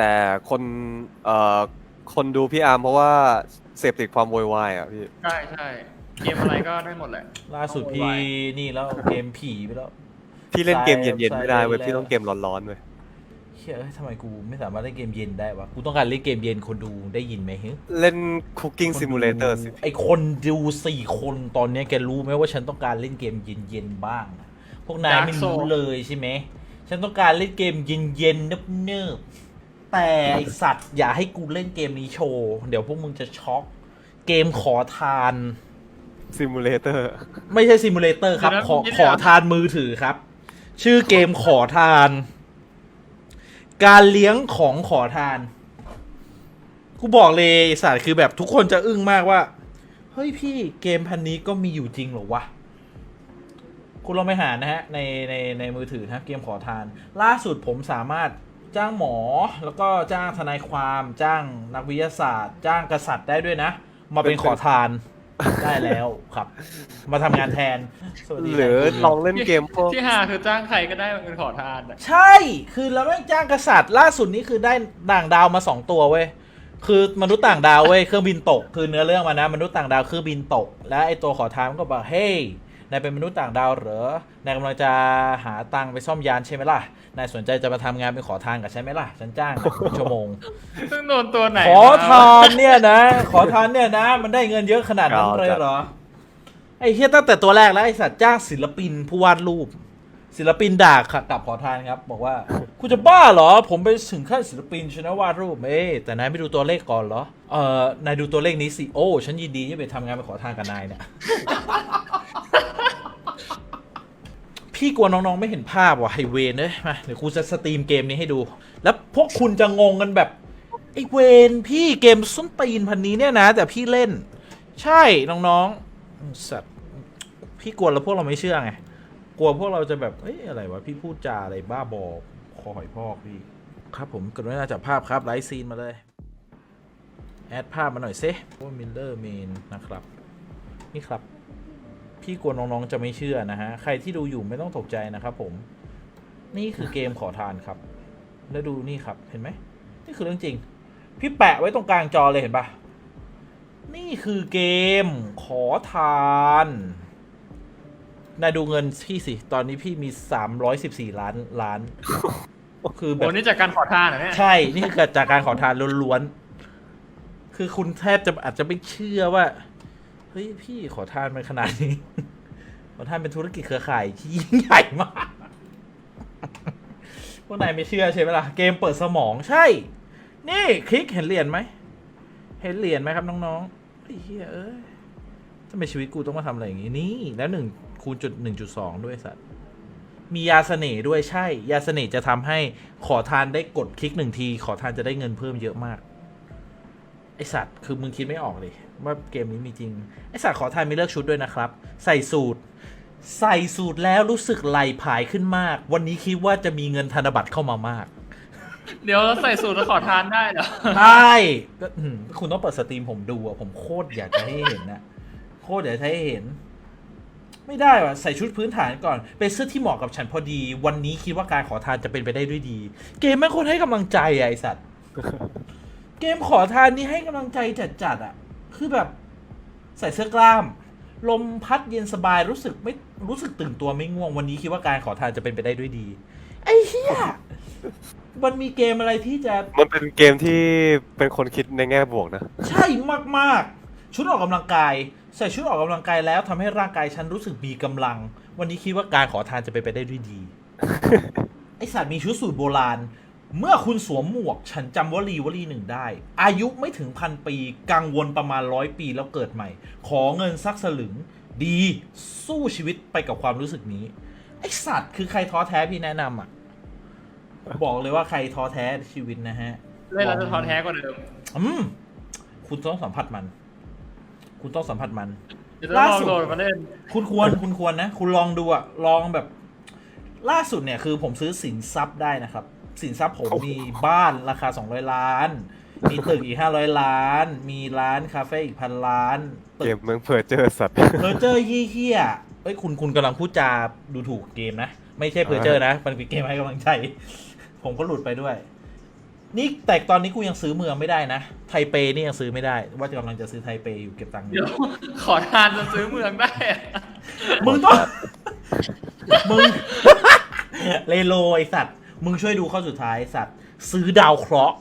แต่คนเอ่อคนดูพี่อาร์มเพราะว่าเสพติดความโวยวายอะพี่ ใช่ใช่เกมอะไรก็ได้หมดแหละล่าสุดพี่นี่แล้วเกมผีไปแล้ว พี่เล่นเกมเย็นๆไม่ได้เว้ยใส่พี่ต้องเกมร้อนๆเว้ยเฮ้ยเอ้ยทำไมกูไม่สามารถเล่นเกมเย็นได้วะ กูต้องการเล่นเกมเย็นคนดูได้ยินไหมฮึเล่น Cooking Simulator สิไอคนดูสี่คนตอนเนี้ยแกรู้ไหมว่าฉันต้องการเล่นเกมเย็นๆบ้าง พวกนาย Dark ไม่รู้ Soul เลยใช่ไหม ฉันต้องการเล่นเกมเย็นๆเนิบๆ แต่ไอสัตว์อย่าให้กูเล่นเกมนี้โชว์ เดี๋ยวพวกมึงจะช็อก เกมขอทาน Simulator ไม่ใช่ซิมูเลเตอร์ครับ เดี๋ยวนะขอผมคิดขอไม่ออกทานมือถือครับ ชื่อเกมขอทาน การเลี้ยงของขอทาน กูบอกเลยไอ้สัตว์คือแบบทุกคนจะอึ้งมากว่า เฮ้ยพี่เกมพันนี้ก็มีอยู่จริงเหรอวะ คุณลองไปหานะฮะในในในมือถือนะเกมขอทาน ล่าสุดผมสามารถ จ้างหมอแล้วก็จ้างทนายความจ้างนักวิทยาศาสตร์ จ้างกษัตริย์ได้ด้วยนะ มาเป็นขอทานได้แล้วครับ มาทำงานแทนสวัสดีหรือครับลองเล่นเกมพวกที่หาคือจ้างใครก็ได้มาเป็นขอทานอะใช่ คือเราไม่งจ้างกษัตริย์ล่าสุดนี้คือได้ต่างดาวมาสองตัวเว้ยคือมนุษย์ต่างดาวเว้ยเครื่องบินตก คือเนื้อเรื่องมานะ มนุษย์ต่างดาวเครื่องบินตก แล้วไอ้ตัวขอทานมันก็บอกเฮ้ย นายเป็นมนุษย์ต่างดาวเหรอนายกำลังจะหาตังค์ไปซ่อมยานใช่ไหมล่ะนายสนใจจะมาทำงานเป็นขอทานกับฉันไหมล่ะฉันจ้างนะชั่วโมง ซึ่งโดนตัวไหนขอทานเนี่ยนะ ขอทานเนี่ยนะ มันได้เงินเยอะขนาดนั้นเลยเหรอไอ้เฮียตั้งแต่ตัวแรกแล้วไอ้สัตว์จ้างศิลปินผู้วาดรูป ศิลปินด่าค่ะกลับขอทานครับ บอกว่าคุณจะบ้าเหรอ ผมไปถึงขั้นศิลปินชนะวาดรูปเอ้ยแต่นายไม่ดูตัวเลขก่อนเหรอเออนายดูตัวเลขนี้สิโอ้ฉันยินดีที่ไปทำงานไปขอทานกับนายเนี่ย พี่กลัวน้องๆไม่เห็นภาพว่ะไฮเวนเอ้ยมาเดี๋ยวกูจะสตรีมเกมนี้ให้ดู แล้วพวกคุณจะงงกันแบบไอเวนพี่เกมส้นตีนพันนี้เนี่ยนะ แต่พี่เล่น ใช่น้องๆสัตว์พี่กลัวแล้วพวกเราไม่เชื่อไงกลัวพวกเราจะแบบเอ้ยอะไรวะพี่พูดจาอะไรบ้าบอคอหอยพอกพี่ครับผมกรุณาจับภาพครับไลฟ์ซีนมาเลยแอดภาพมาหน่อยเซว่ามิลเลอร์เมนนะครับ นี่ครับ พี่กลัวน้องๆจะไม่เชื่อนะฮะ ใครที่ดูอยู่ไม่ต้องตกใจนะครับผม นี่คือเกมขอทานครับ แล้วดูนี่ครับ เห็นไหม นี่คือเรื่องจริง พี่แปะไว้ตรงกลางจอเลยเห็นปะนี่คือเกมขอทานนายดูเงินพี่สิ ตอนนี้พี่มี314ล้านล้าน คือแบโอ้บนี่จากการขอทานเหรอเนี่ยใช่ นี่คือเกิดจากการขอทานล้วนๆ คือคุณแทบจะอาจจะไม่เชื่อว่า เฮ้ยพี่ขอทานมันขนาดนี้ ขอทานเป็นธุรกิจเครือข่ายที่ยิ่งใหญ่มากพวกนายไม่เชื่อใช่ไหมล่ะ เกมเปิดสมองใช่ นี่คลิกเห็นเหรียญไหม เห็นเหรียญไหมครับน้องๆไอ้เหี้ยเอ้ยทำไมชีวิตกูต้องมาทำอะไรอย่างงี้นี่ แล้วหนึ่งคูณจุดหนึ่งจุดสองด้วยสัตว์ มียาเสน่ห์ด้วยใช่ ยาเสน่ห์จะทำให้ขอทานได้กดคลิกหนึ่งที ขอทานจะได้เงินเพิ่มเยอะมาก ไอสัตว์คือมึงคิดไม่ออกเลยว่าเกมนี้มีจริง ไอสัตว์ขอทานมีเลือกชุดด้วยนะครับ ใส่สูตร ใส่สูตรแล้วรู้สึกไหลผายขึ้นมาก วันนี้คิดว่าจะมีเงินธนบัตรเข้ามามาก เดี๋ยวใส่สูตรแล้วขอทานได้เหรอใช่ก็อืมคุณต้องเปิดสตรีมผมดูอะผมโคตรอยากจะให้เห็นนะโคตรอยากจะให้เห็น ไม่ได้ว่ะใส่ชุดพื้นฐานก่อน เป็นเสื้อที่เหมาะกับฉันพอดี วันนี้คิดว่าการขอทานจะเป็นไปได้ด้วยดี เกมแม่งคนให้กำลังใจอะไอสัตว์ เกมขอทานนี่ให้กำลังใจจัดๆอะคือแบบใส่เสื้อกล้าม ลมพัดเย็นสบายรู้สึกไม่รู้สึกตื่นตัวไม่ง่วงวันนี้คิดว่าการขอทานจะเป็นไปได้ด้วยดี ไอ้เหี้ยมันมีเกมอะไรที่จะ มันเป็นเกมที่เป็นคนคิดในแง่บวกนะ ใช่มากๆ ชุดออกกำลังกาย ใส่ชุดออกกำลังกายแล้วทำให้ร่างกายฉันรู้สึกมีกำลัง วันนี้คิดว่าการขอทานจะเป็นไปได้ด้วยดี ไอสัตว์มีชุดสูตรโบราณ เมื่อคุณสวมหมวก ฉันจำวลีวลีหนึ่งได้ อายุไม่ถึงพันปี กังวลประมาณร้อยปีแล้วเกิดใหม่ ขอเงินสักสลึง ดีสู้ชีวิตไปกับความรู้สึกนี้ ไอสัตว์คือใครท้อแท้พี่แนะนำอะ บอกเลยว่าใครท้อแท้ชีวิตนะฮะเล่นแล้วจะท้อแท้กว่าเดิมอืมคุณต้องสัมผัสมัน คุณต้องสัมผัสมันเดี๋ยวจะลองล่าสุดโหลดมาเล่นคุณควรคุณควรนะ คุณลองดูอะลองแบบ ล่าสุดเนี่ยคือผมซื้อสินทรัพย์ได้นะครับ สินทรัพย์ผมโอ้โหมีบ้านราคา 200 ล้าน มีตึกอีก 500 ล้าน มีร้านคาเฟ่อีกพันล้านตึเกกมเมืองเพอร์เจอร์สัตว์ เพอร์เจอร์เฮี้ยๆเอ้ยคุณคุณกำลังพูดจาดูถูกเกมนะ ไม่ใช่เพอร์เจอร์นะ มันเป็นเกมให้กำลังใจ ผมก็หลุดไปด้วย นี่แต่ตอนนี้กูยังซื้อเมืองไม่ได้นะ ไทเปนี่ยังซื้อไม่ได้ ว่าจะกำลังจะซื้อไทเปอยู่เก็บตังค์อเดี๋ยยู่วขอทานจะซื้อเมืองได้อะมึงต้อง มึง เลโลไอสัตว์ มึงช่วยดูข้อสุดท้ายไอ้สัตว์ ซื้อดาวเคราะห์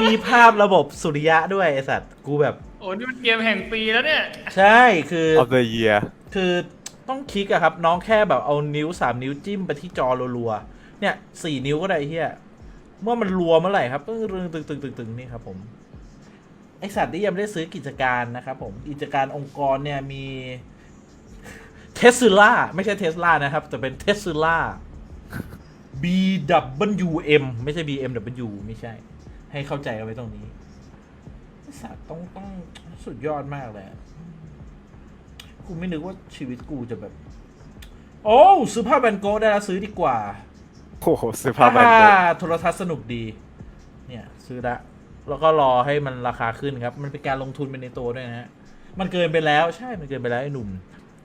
มีภาพระบบสุริยะด้วยไอสัตว์ กูแบบ โอ้นี่มันเกมแห่งปีแล้วเนี่ย ใช่คือ of the year คือต้องคลิกอะครับ น้องแค่แบบเอานิ้วสามนิ้วจิ้มไปที่จอรัวๆเนี่ยสี่นิ้วก็ได้ไอ้เฮียเมื่อมันรัวเมื่อไหร่ครับตึ้งตึงตึงตึงตึงตึงนี่ครับผมไอสัตว์ที่ยังไม่ได้ซื้อกิจการนะครับผมกิจการองค์กรเนี่ยมี เทสลาไม่ใช่เทสลานะครับ แต่เป็นเทสลา BWM ไม่ใช่ BMW ไม่ใช่ ให้เข้าใจเอาไว้ตรงนี้ไอสัตว์ต้องต้องสุดยอดมากเลยอะกูไม่นึกว่าชีวิตกูจะแบบ โอ้ซื้อผ้าแบนโกะได้แล้วซื้อดีกว่าโอ้โหซื้อผ้าแบรนด์อ่โกโทรทัศน์สนุกดี เนี่ย ซื้อละแล้วก็รอให้มันราคาขึ้นครับ มันเป็นการลงทุนไปในตัวด้วยนะฮะมันเกินไปแล้วใช่มันเกินไปแล้วไอ้หนุ่ม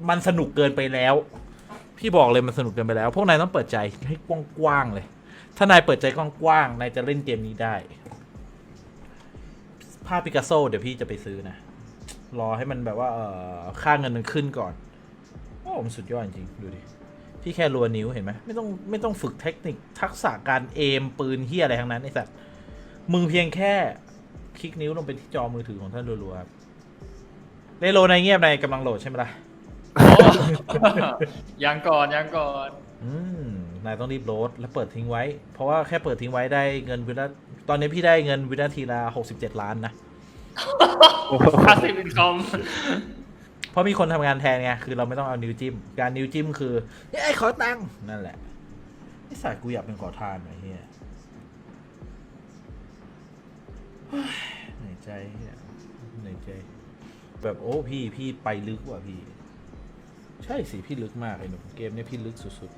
มันสนุกเกินไปแล้ว พี่บอกเลยมันสนุกเกินไปแล้ว พวกนายต้องเปิดใจให้กว้างๆเลย ถ้านายเปิดใจกว้างๆนายจะเล่นเกมนี้ได้ภาพปิกัสโซเดี๋ยวพี่จะไปซื้อนะ รอให้มันแบบว่าเออค่าเงินมันขึ้นก่อนโอ้มันสุดยอดจริงๆดูดิพี่แค่รัวนิ้วเห็นไหมไม่ต้องไม่ต้องฝึกเทคนิคทักษะการเอมปืนเฮียอะไรทั้งนั้นไอ้สัตว์มึงเพียงแค่คลิกนิ้วลงไปที่จอมือถือของท่านรัวๆครับเลโลในเงียบในกำลังโหลดใช่ไหมล่ะ ยังก่อนยังก่อน อืมนายต้องรีบโหลดแล้วเปิดทิ้งไว้ เพราะว่าแค่เปิดทิ้งไว้ได้เงินวินาตอนนี้พี่ได้เงินวินาทีละหกสิบเจ็ดล้านนะ พาสซีฟอินคอมเพราะมีคนทำงานแทนไง คือเราไม่ต้องเอานิ้วจิ้ม การนิ้วจิ้มคือเอ้ยขอตังค์นั่นแหละไอ้สายกูอยากเป็นขอทานไอ้เฮียเฮ้ยเหนื่อยใจเฮียเหนื่อยใจ แบบโอ้พี่พี่ไปลึกว่ะพี่ ใช่สิพี่ลึกมากไอ้หนุ่มเกมนี้พี่ลึกสุด